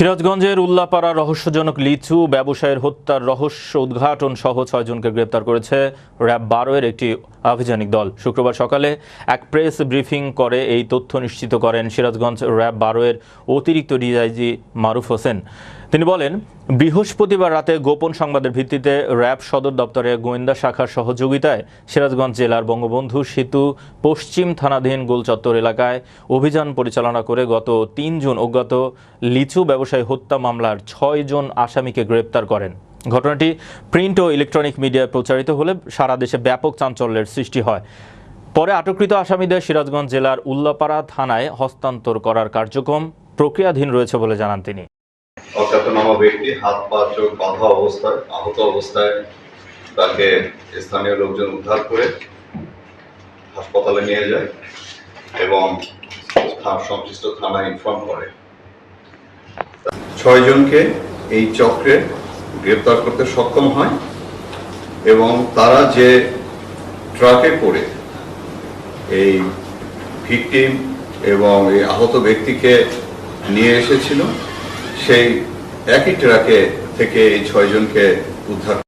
সিরাজগঞ্জের উল্লাপাড়া রহস্যজনক লিচু ব্যবসায়ের হত্যার রহস্য উদ্ঘাটন সহ ছয়জনকে গ্রেপ্তার করেছে র্যাব বারোয়ের একটি আভিযানিক দল। শুক্রবার সকালে এক প্রেস ব্রিফিং করে এই তথ্য নিশ্চিত করেন সিরাজগঞ্জ র্যাব বারোয়ের অতিরিক্ত ডিআইজি মারুফ হোসেন। তিনি বলেন, বৃহস্পতিবার রাতে গোপন সংবাদের ভিত্তিতে র্যাব সদর দপ্তরে গোয়েন্দা শাখার সহযোগিতায় সিরাজগঞ্জ জেলার বঙ্গবন্ধু সেতু পশ্চিম থানাধীন গোলচত্বর এলাকায় অভিযান পরিচালনা করে গত তিন জুন অজ্ঞাত লিচু ব্যবসায়ী হত্যা মামলার ছয় জন আসামিকে গ্রেপ্তার করেন। ঘটনাটি প্রিন্ট ও ইলেকট্রনিক মিডিয়ায় প্রচারিত হলে সারা দেশে ব্যাপক চাঞ্চল্যের সৃষ্টি হয়। পরে আটককৃত আসামিদের সিরাজগঞ্জ জেলার উল্লাপাড়া থানায় হস্তান্তর করার কার্যক্রম প্রক্রিয়াধীন রয়েছে বলে জানান তিনি। অজ্ঞাতনামা ব্যক্তি, হাত, পা, চোখ, বাঁধা অবস্থায়, আহত অবস্থায় তাকে স্থানীয় লোকজন উদ্ধার করে হাসপাতালে নিয়ে যায় এবং সংশ্লিষ্ট থানায় ইনফর্ম করে। ছয়জনকে এই চক্রে গ্রেপ্তার করতে সক্ষম হয় এবং তারা যে ট্রাকে করে এই ভিকটিম এবং এই আহত ব্যক্তিকে নিয়ে এসেছিল সেই একই ট্রাকে থেকে এই ছয়জনকে উদ্ধার